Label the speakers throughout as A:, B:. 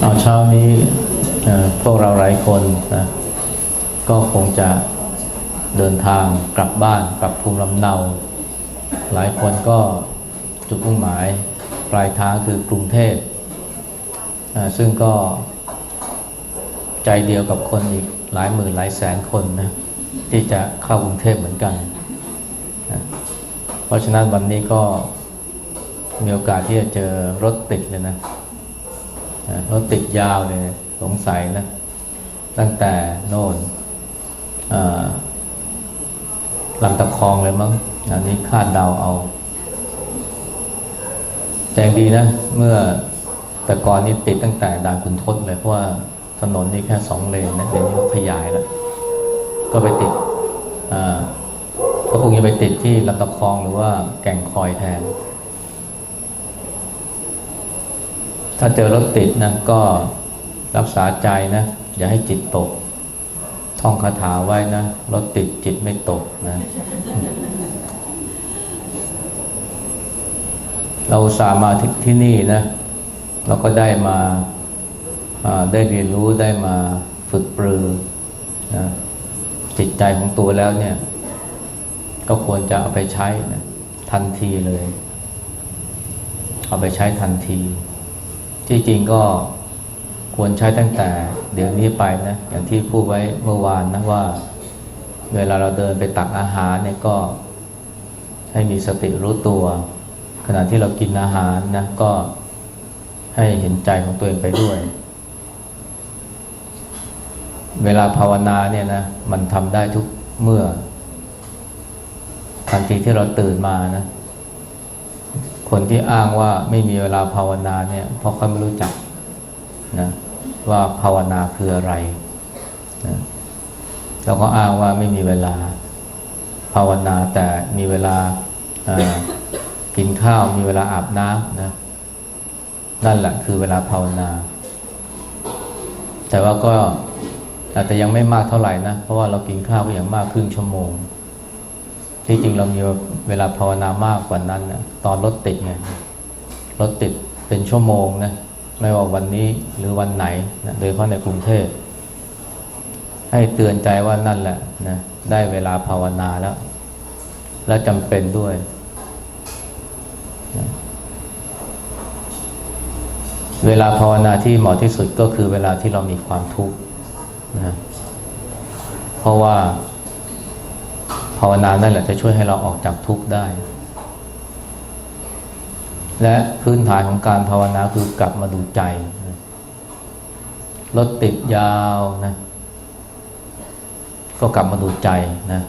A: เอาเช้านี้พวกเราหลายคนนะก็คงจะเดินทางกลับบ้านกลับภูมิลำเนา หลายคนก็จุดมุ่งหมายปลายทางคือกรุงเทพซึ่งก็ใจเดียวกับคนอีกหลายหมื่นหลายแสนคนนะที่จะเข้ากรุงเทพเหมือนกันนะเพราะฉะนั้นวันนี้ก็มีโอกาสที่จะเจอรถติดเลยนะ นะรถติดยาวเลยสงสัยนะ ตั้งแต่โน่นลำตะคองเลยมั้งอันนี้คาดเดาเอาแต่งดีนะ เมื่อแต่ก่อนนี้ติดตั้งแต่ด่านคุณทศเลยเพราะว่าถนนนี่แค่สองเลนนะเดี๋ยวนี้ขยายแล้ว ก็ไปติดอ่าก็คงจะไปติดที่ลำตะคองหรือว่าแก่งคอยแทน ถ้าเจอรถติดนะก็รักษาใจนะ อย่าให้จิตตก ท่องคาถาไว้นะ รถติดจิตไม่ตกนะ เราสามาที่ที่นี่นะ เราก็ได้มาอ่าได้เรียนรู้ได้มาฝึกปรือนะจิตใจของตัวแล้วเนี่ย ก็ควรจะเอาไปใช้นะทันทีเลย เอาไปใช้ทันที ที่จริงก็ควรใช้ตั้งแต่ เดี๋ยวนี้ไปนะ อย่างที่พูดไว้เมื่อวานนะว่า เวลาเราเดินไปตักอาหารเนี่ยก็ ให้มีสติรู้ตัว ขณะที่เรากินอาหารนะก็ให้เห็นใจของตัวเองไปด้วย เวลาภาวนาเนี่ยนะมันทำได้ทุกเมื่อทันทีที่เราตื่นมานะ คนที่อ้างว่าไม่มีเวลาภาวนาเนี่ยเพราะเขาไม่รู้จักนะว่าภาวนาคืออะไรนะแล้วก็อ้างว่าไม่มีเวลาภาวนาแต่มีเวลาอ่ากินข้าวมีเวลาอาบน้ำนะนั่นแหละคือเวลาภาวนา แต่ว่าก็อาจจะยังไม่มากเท่าไหร่นะ เพราะว่าเรากินข้าวก็อย่างมากครึ่งชั่วโมง ที่จริงเรามีเวลาภาวนามากกว่านั้นนะตอนรถติดไงรถติดเป็นชั่วโมงนะไม่ว่าวันนี้หรือวันไหนนะโดยเฉพาะในกรุงเทพให้เตือนใจว่านั่นแหละนะได้เวลาภาวนาแล้ว และจำเป็นด้วยนะเวลาภาวนาที่เหมาะที่สุดก็คือเวลาที่เรามีความทุกข์นะเพราะว่า ภาวนานั่นแหละจะช่วยให้เราออกจากทุกข์ได้ และพื้นฐานของการภาวนาคือกลับมาดูใจรถติดยาวนะก็กลับมาดูใจนะ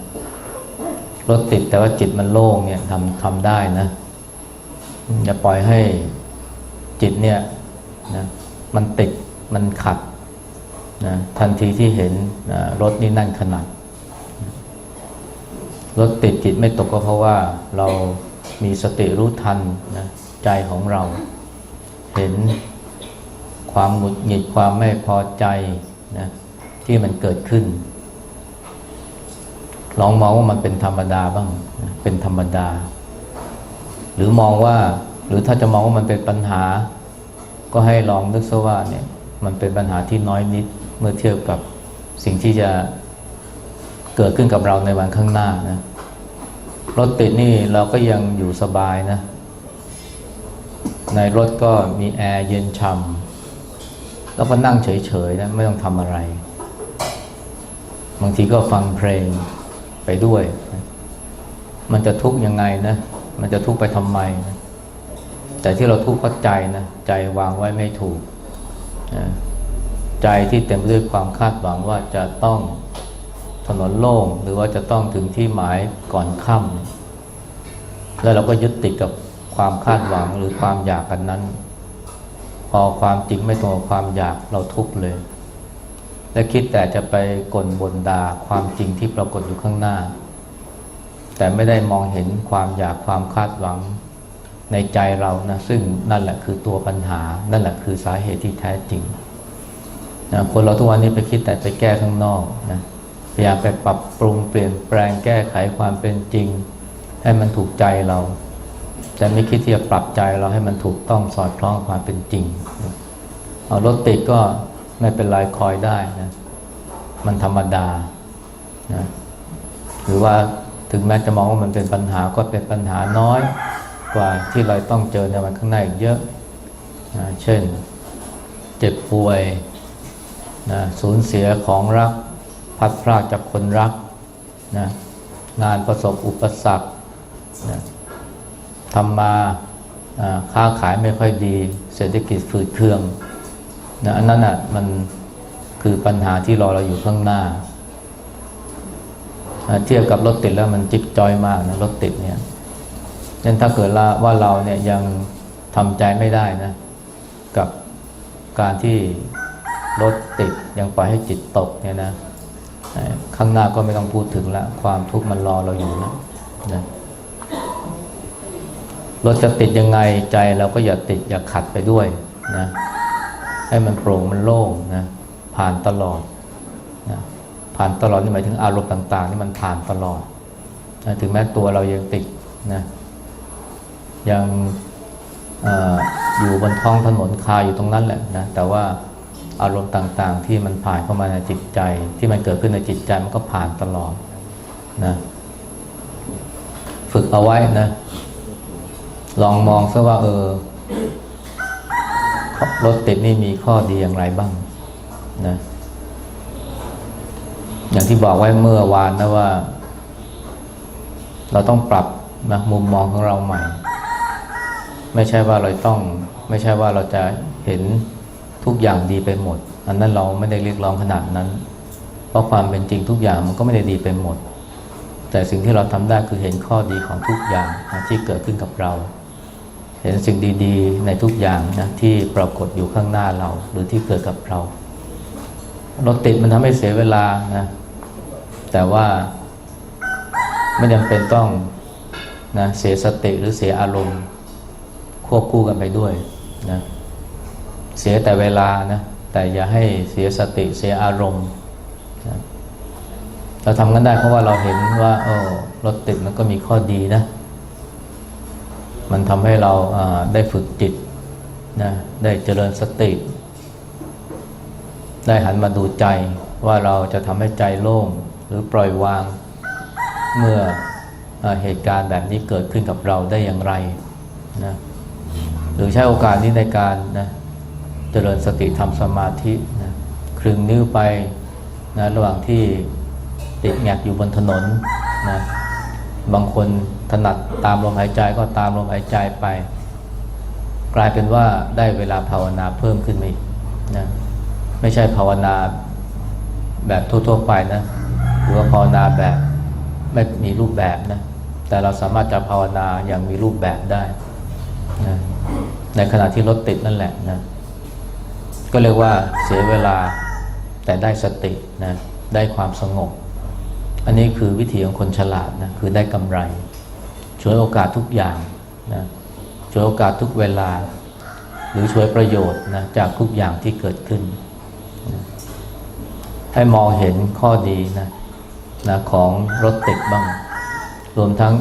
A: รถติดแต่ว่าจิตมันโล่งเนี่ยทำทำได้นะอย่าปล่อยให้จิตเนี่ยนะมันติดมันขัดนะทันทีที่เห็นนะรถนี่นั่นขนาด รถติดจิตไม่ตกก็เพราะว่าเรามีสติรู้ทันนะใจของเรา เห็นความหงุดหงิดความไม่พอใจนะที่มันเกิดขึ้น ลองมองว่ามันเป็นธรรมดาบ้างนะเป็นธรรมดา หรือมองว่าหรือถ้าจะมองว่ามันเป็นปัญหา ก็ให้ลองนึกซะว่าเนี่ยมันเป็นปัญหาที่น้อยนิดเมื่อเทียบกับสิ่งที่จะ เกิดขึ้นกับเราในวันข้างหน้านะรถติดนี่เราก็ยังอยู่สบายนะ ในรถก็มีแอร์เย็นช่ำแล้วก็นั่งเฉยๆนะไม่ต้องทำอะไร บางทีก็ฟังเพลงไปด้วย มันจะทุกข์ยังไงนะ มันจะทุกข์ไปทำไมนะแต่ที่เราทุกข์เพราใจนะใจวางไว้ไม่ถูกนะใจที่เต็มไปด้วยความคาดหวังว่าจะต้อง ถนนโล่งหรือว่าจะต้องถึงที่หมายก่อนค่ำแล้วเราก็ยึดติดกับความคาดหวังหรือความอยากกันนั้น พอความจริงไม่ตรงกับความอยากเราทุกข์เลย และคิดแต่จะไปก่นบนดาความจริงที่ปรากฏอยู่ข้างหน้า แต่ไม่ได้มองเห็นความอยากความคาดหวังในใจเรานะซึ่งนั่นแหละคือตัวปัญหา นั่นแหละคือสาเหตุที่แท้จริงนะคนเราทุกวันนี้ไปคิดแต่ไปแก้ข้างนอกนะ ยายามไปปรับปรุงเปลี่ยนแปลงแก้ไขความเป็นจริง ให้มันถูกใจเรา แต่ไม่คิดที่จะปรับใจเราให้มันถูกต้องสอดคล้องความเป็นจริงเอารถติดก็ไม่เป็นไรคอยได้นะมันธรรมดานะหรือว่าถึงแม้จะมองว่ามันเป็นปัญหาก็เป็นปัญหาน้อยกว่าที่เราต้องเจอในวันข้างหน้าอีกเยอะนะเช่น เจ็บป่วยนะสูญเสียของรัก พัดพรากจากคนรักนะงานประสบอุปสรรคนะทำมาค้าขายไม่ค่อยดี เศรษฐกิจฝืดเคืองนะอันนั้นอะมันคือปัญหาที่รอเราอยู่ข้างหน้า เทียบกับรถติดแล้วมันจิ๊บจอยมากนะรถติดเนี่ยงั้นถ้าเกิดว่าเราเนี่ยยังทำใจไม่ได้นะ กับการที่รถติดยังปล่อยให้จิตตกเนี่ยนะ ข้างหน้าก็ไม่ต้องพูดถึงละความทุกข์มันรอเราอยู่นะนะรถจะติดยังไงใจเราก็อย่าติดอย่าขัดไปด้วยนะให้มันโปร่งมันโล่งนะผ่านตลอดนะผ่านตลอดนี่หมายถึงอารมณ์ต่างๆนี่มันผ่านตลอดนะถึงแม้ตัวเรายังติดนะยังเอ่ออยู่บนท้องถนนคาอยู่ตรงนั้นแหละนะแต่ว่า อารมณ์ต่างๆ ที่มันผ่านเข้ามาในจิตใจ ที่มันเกิดขึ้นในจิตใจมันก็ผ่านตลอดนะฝึกเอาไว้นะ ลองมองซะว่า เออรถติดนี่มีข้อดีอย่างไรบ้างนะอย่างที่บอกไว้เมื่อวานนะว่า เราต้องปรับนะมุมมองของเราใหม่ ไม่ใช่ว่าเราต้อง ไม่ใช่ว่าเราจะเห็น ทุกอย่างดีไปหมด อันนั้นเราไม่ได้เรียกร้องขนาดนั้น เพราะความเป็นจริงทุกอย่างมันก็ไม่ได้ดีไปหมด แต่สิ่งที่เราทำได้คือเห็นข้อดีของทุกอย่างที่เกิดขึ้นกับเรา เห็นสิ่งดีๆ ในทุกอย่างนะที่ปรากฏอยู่ข้างหน้าเรา หรือที่เกิดกับเรารถติดมันทำให้เสียเวลานะแต่ว่าไม่จำเป็นต้องนะเสียสติหรือเสียอารมณ์ ควบคู่กันไปด้วยนะ เสียแต่เวลานะแต่อย่าให้เสียสติเสียอารมณ์นะเราทำกันได้เพราะว่าเราเห็นว่าเออรถติดมันก็มีข้อดีนะ มันทำให้เราได้ฝึกจิตนะได้เจริญสติ ได้หันมาดูใจว่าเราจะทำให้ใจโล่งหรือปล่อยวางเมื่ออเหตุการณ์แบบนี้เกิดขึ้นกับเราได้อย่างไรนะหรือใช้โอกาสนี้ในการนะ เจริญสติทำสมาธินะคลึงนิ้วไปนะระหว่างที่ติดแงกอยู่บนถนนนะบางคนถนัดตามลมหายใจก็ตามลมหายใจไป กลายเป็นว่าได้เวลาภาวนาเพิ่มขึ้นมาอีนะไม่ใช่ภาวนาแบบทั่วๆไปนะหรือว่าภาวนาแบบไม่มีรูปแบบนะแต่เราสามารถจะภาวนาอย่างมีรูปแบบได้นะในขณะที่รถติดนั่นแหละนะ ก็เรียกว่าเสียเวลาแต่ได้สตินะได้ความสงบ อันนี้คือวิธีของคนฉลาดนะคือได้กำไรช่วยโอกาสทุกอย่างนะช่วยโอกาสทุกเวลา หรือช่วยประโยชน์นะจากทุกอย่างที่เกิดขึ้นนะให้มองเห็นข้อดีนะนะของรถติดบ้าง รวมทั้ง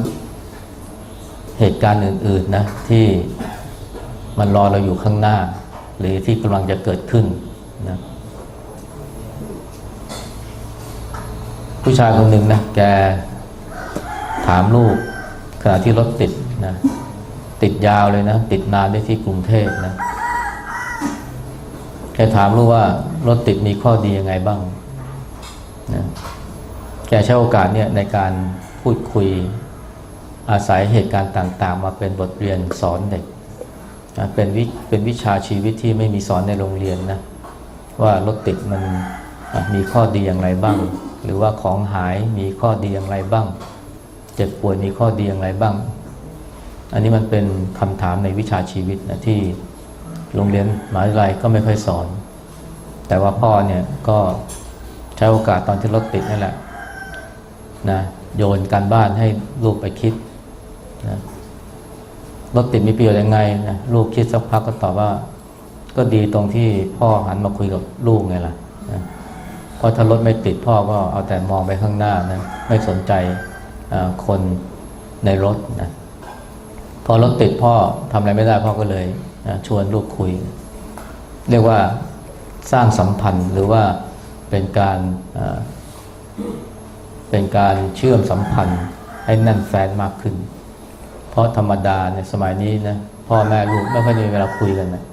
A: เหตุการณ์อื่น ๆนะที่มันรอเราอยู่ข้างหน้า หรือที่กำลังจะเกิดขึ้นนะผู้ชายคนหนึ่งนะแกถามลูกขณะที่รถติดนะติดยาวเลยนะ ติดนานได้ที่กรุงเทพนะแกถามลูกว่ารถติดมีข้อดียังไงบ้างนะแกใช้โอกาสเนี่ยในการพูดคุยอาศัยเหตุการณ์ต่าง ๆ มาเป็นบทเรียนสอนเด็ก เป็นวิเป็นวิชาชีวิตที่ไม่มีสอนในโรงเรียนนะว่ารถติดมันมีข้อดีอย่างไรบ้าง หรือว่าของหายมีข้อดีอย่างไรบ้าง เจ็บป่วยมีข้อดีอย่างไรบ้าง อันนี้มันเป็นคำถามในวิชาชีวิตนะที่โรงเรียนมหาวิทยาลัยก็ไม่ค่อยสอน แต่ว่าพ่อเนี่ยก็ใช้โอกาสตอนที่รถติดนั่นแหละนะโยนการบ้านให้ลูกไปคิดนะ รถติดมีประโยชน์ยังไงนะลูกคิดสักพักก็ตอบว่า ก็ดีตรงที่พ่อหันมาคุยกับลูกไงล่ะนะเพราะถ้ารถไม่ติดพ่อก็เอาแต่มองไปข้างหน้านะไม่สนใจคนในรถนะพอรถติดพ่อทำอะไรไม่ได้พ่อก็เลยนะชวนลูกคุย เรียกว่าสร้างสัมพันธ์หรือว่าเป็นการเป็นการเชื่อมสัมพันธ์ให้แน่นแฟนมากขึ้น ราะธรรมดาในสมัยนี้นะพ่อแม่ลูกไม่ค่อยมีเวลาคุยกันนะ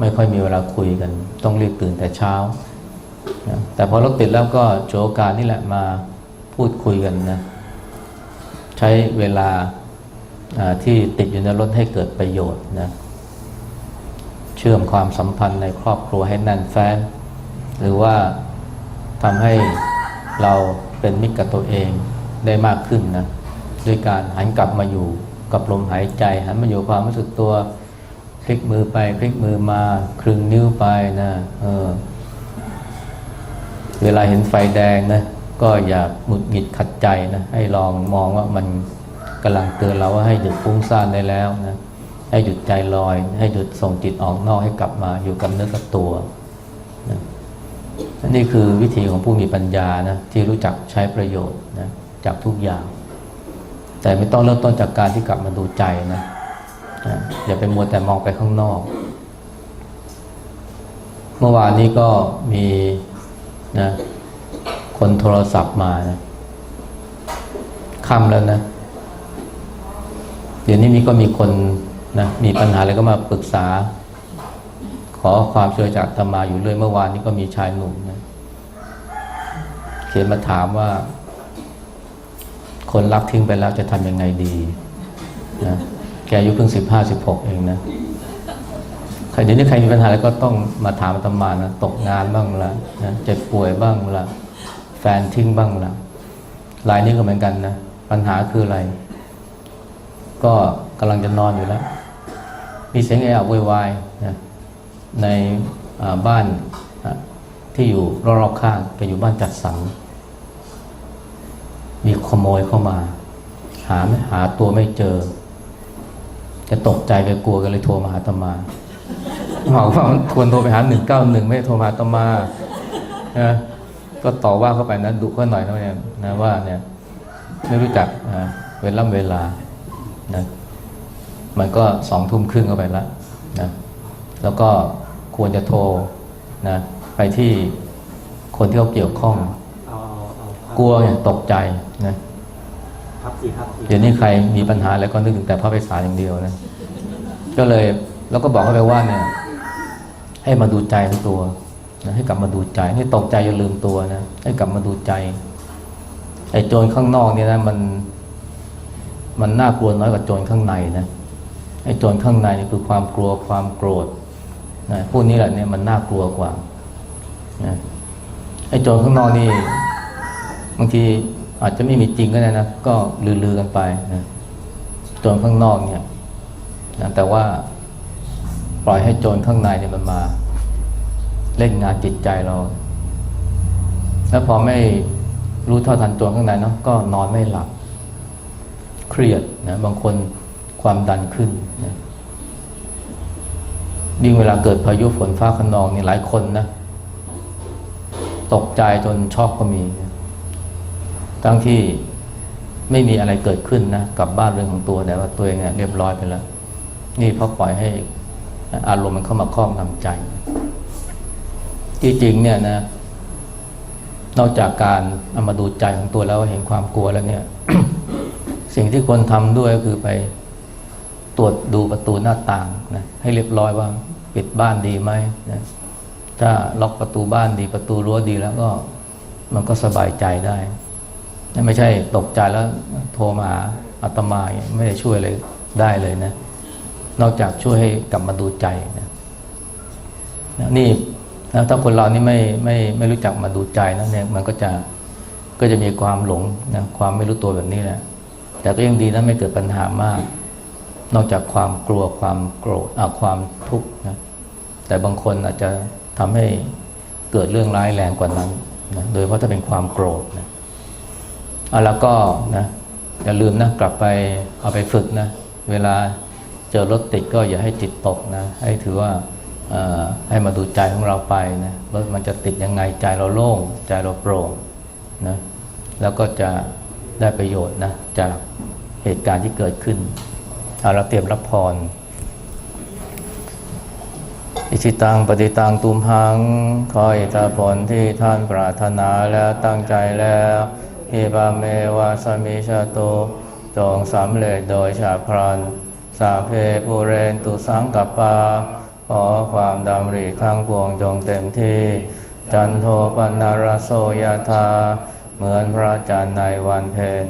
A: ไม่ค่อยมีเวลาคุยกัน ต้องรีบตื่นแต่เช้านะแต่พอรถติดแล้วก็โจอกาสนี่แหละมาพูดคุยกันนะใช้เวลาอ่าที่ติดอยู่ในรถให้เกิดประโยชน์นะเชื่อมความสัมพันธ์ในครอบครัวให้แน่นแฟ้นหรือว่าทำให้เราเป็นมิตรกับตัวเองได้มากขึ้นนะ ด้วยการหันกลับมาอยู่กับลมหายใจ หันมาอยู่ความรู้สึกตัวพลิกมือไปพลิกมือมาคลึงนิ้วไปนะเออเวลาเห็นไฟแดงนะก็อย่าหงุดหงิดขัดใจนะให้ลองมองว่ามันกำลังเตือนเราว่าให้หยุดฟุ้งซ่านได้แล้วนะให้หยุดใจลอย ให้หยุดส่งจิตออกนอกให้กลับมาอยู่กับเนื้อกับตัวนะนี่คือวิธีของผู้มีปัญญานะที่รู้จักใช้ประโยชน์นะจากทุกอย่าง แต่ไม่ต้องเริ่มต้นจากการที่กลับมาดูใจนะอย่าไปมัวแต่มองไปข้างนอก เมื่อวานนี้ก็มีนะคนโทรศัพท์มานะค่ำแล้วนะ เดี๋ยวนี้มีก็มีคนนะมีปัญหาอะไรก็มาปรึกษา ขอความช่วยจากอาตมาอยู่เรื่อยเมื่อวานนี้ก็มีชายหนุ่มนะเขียนมาถามว่า คนรักทิ้งไปแล้วจะทำยังไงดีนะแกอายุเพิ่งสิบห้าสิบหกเองนะใครเดี๋ยวนี้ใครมีปัญหาอะไรก็ต้องมาถามอามานะตกงานบ้างละนะเจ็บป่วยบ้างละแฟนทิ้งบ้างละรายนี้ก็เหมือนกันนะปัญหาคืออะไร ก็กำลังจะนอนอยู่แล้ว มีเสียงเอะอะโวยวายนะในบ้านที่อยู่รอบๆข้างแกอยู่บ้านจัดสรร มีขโมยเข้ามา หาไม่หาตัวไม่เจอแกตกใจแกกลัวก็เลยโทรมาหาอาตมาบอกว่าควรโทรไปหาหนึ่งเก้าหนึ่งไม่ได้โทรมาหาตมานะก็ต่อว่าเข้าไปนะดุเขาหน่อยนะเนี่ยนะว่าเนี่ยไม่รู้จักอ่าเวลาเวลานะมันก็สองทุ่มครึ่งเข้าไปแล้วนะแล้วก็ควรจะโทรนะไปที่คนที่เขาเกี่ยวข้อง
B: เอาเอาเอา
A: กลัวเนี่ยตกใจนะ
B: พับสี่พับสี่
A: เดี๋ยวนี้ใครมีปัญหาอะไรก็นึกถึงแต่พระไพศาลอย่างเดียวนะก็เลยแล้วก็บอกเขาไปว่าเนี่ยให้มาดูใจทั้งตัวนะให้กลับมาดูใจให้ตกใจอย่าลืมตัวนะให้กลับมาดูใจไอ้โจรข้างนอกเนี่ยนะมัน มันน่ากลัวน้อยกว่าโจรข้างในนะไอ้โจรข้างในนี่คือความกลัวความโกรธนะพวกนี้แหละเนี่ยมันน่ากลัวกว่านะไอ้โจรข้างนอกนี่ บางทีอาจจะไม่มีจริงก็ได้นะ ก็ลือๆกันไปนะโจรข้างนอกเนี่ยนะแต่ว่าปล่อยให้โจรข้างในเนี่ยมันมา เล่นงานจิตใจเรา แล้วพอไม่รู้เท่าทันโจรข้างในเนาะก็นอนไม่หลับ เครียดนะบางคนความดันขึ้นนะยิ่งเวลาเกิดพายุฝนฟ้าขนองนี่หลายคนนะ ตกใจจนช็อกก็มีนะ ทั้งที่ไม่มีอะไรเกิดขึ้นนะกับบ้านเรื่อนของตัวแต่ว่าตัวเองเนี่ยเรียบร้อยไปแล้ว นี่เพราะปล่อยให้อารมณ์มันเข้ามาครอบงำใจ ที่จริงเนี่ยนะนอกจากการเอามาดูใจของตัวแล้วเห็นความกลัวแล้วเนี่ย สิ่งที่ควรทำด้วยก็คือไปตรวจดูประตูหน้าต่างนะให้เรียบร้อยว่าปิดบ้านดีไหมนะถ้าล็อกประตูบ้านดีประตูรั้วดีแล้วก็มันก็สบายใจได้ ไม่ใช่ตกใจแล้วโทรมาอาตมาไม่ได้ช่วยเลยได้เลยนะ นอกจากช่วยให้กลับมาดูใจนะนี่นะถ้าคนเรานี่ไม่ไม่ไม่รู้จักมาดูใจนะเนี่ยมันก็จะก็จะมีความหลงนะความไม่รู้ตัวแบบนี้แหละแต่ก็ยังดีนะไม่เกิดปัญหามาก นอกจากความกลัวความโกรธอะความทุกข์นะแต่บางคนอาจจะทำให้เกิดเรื่องร้ายแรงกว่านั้นนะโดยเฉพาะถ้าเป็นความโกรธนะ เอาแล้วก็นะอย่าลืมนะกลับไปเอาไปฝึกนะ เวลาเจอรถติดก็อย่าให้จิตตกนะ ให้ถือว่าให้มาดูใจของเราไปนะรถมันจะติดยังไงใจเราโล่ง ใจเราโปร่งนะแล้วก็จะได้ประโยชน์นะจากเหตุการณ์ที่เกิดขึ้นเอาเราเตรียมรับพรอิชิตังปฏิตังตุมหังขออิทธผลที่ท่านปรารถนาแล้วตั้งใจแล้ว อิบาเมวาสมิชาโตจงสำเร็จโดยชาพรัน สาเพปุเรนตุสังกัปปา ขอความดำริข้างปวงจงเต็มที่ จันโทปนารโสยธา เหมือนพระจันทร์ในวันเพ็ญ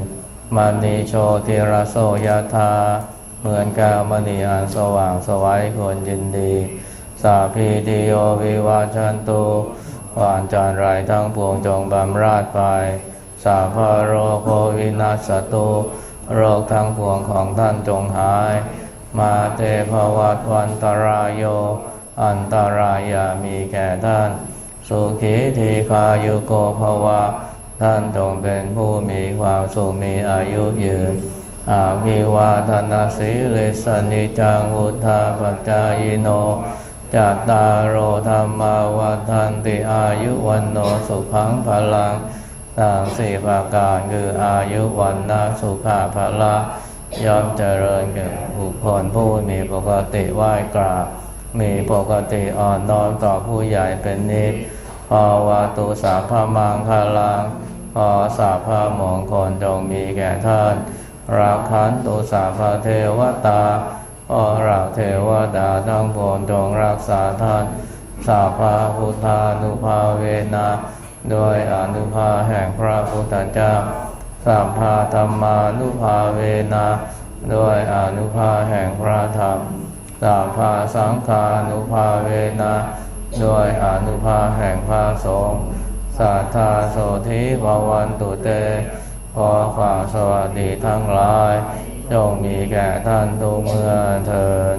A: มณีโชติรโสยธา เหมือนแก้วมณีอันสว่างสวัยควรยินดี สาพีติโยวิวาชันตุวานจารไรทั้งปวงจงบำราดไป สาพโรโควินาสตุโรคทั้งปวงของท่านจงหาย มาเตภวัตวันตรายโย อันตรายามีแก่ท่าน สุขีทีคายุโกภวะ ท่านจงเป็นผู้มีความสุขมีอายุยืนอาภิวาทนาสีเลสนิจังอุทธาปจายโนจัตตารโอธรรมาวัฏันติอายุวันโนสุขังพลัง ต่างสี่ประการคืออายุวันนาสุขาภละย่อมเจริญแก่บุคคลผู้มีปกติไหว้กราบ มีปกติอ่อนน้อมต่อผู้ใหญ่เป็นนิจภาวะตุสาพมังคลังขอสาพมงคลจงมีแก่ท่าน ราคันตุสาพเทวตาอราเทวดาทั้งปวงจงรักษาท่าน สาพาพุทธานุภาเวนะ โดยอนุภาแห่งพระพุทธเจ้าสัมภาธรรมานุภาเวนะโดยอนุภาแห่งพระธรรมสัมภาสังฆานุภาเวนะโดยอนุภาแห่งพระสงฆ์สัทธาโสธิภวันตุเตขอความสวัสดีทั้งหลายจงมีแก่ท่านทุกเมื่อเทิน